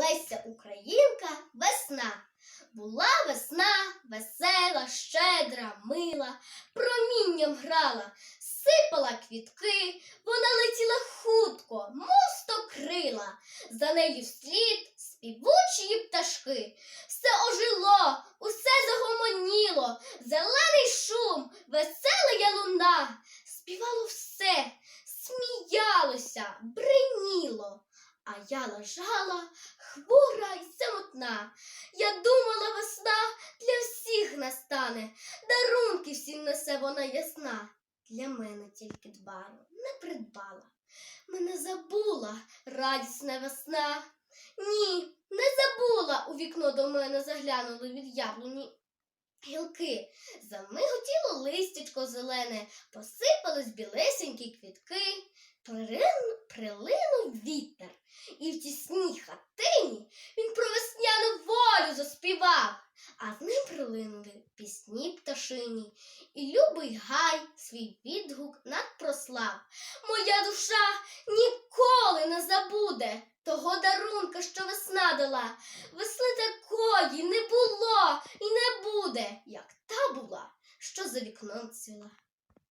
Леся Українка весна. Була весна, весела, щедра, мила, промінням грала, сипала квітки, вона летіла хутко, мосто крила, за нею вслід співучі пташки. Все ожило, усе загомоніло, зелений шум, весела луна, співало все, сміялося, бриніло. А я лежала хвора й самотна. Я думала, весна для всіх настане, дарунки всім несе вона ясна. Для мене тільки дбаю, не придбала. Мене забула радісна весна. Ні, не забула. У вікно до мене заглянули від яблуні гілки. Замиготіло листячко зелене, посипались білесенькі квітки, прилинув вітер, і в тісній хатині він про весняну волю заспівав, а з ним пролинули пісні пташині, і любий гай свій відгук надпрослав. Моя душа ніколи не забуде того дарунка, що весна дала. Весни такої не було і не буде, як та була, що за вікном цвіла.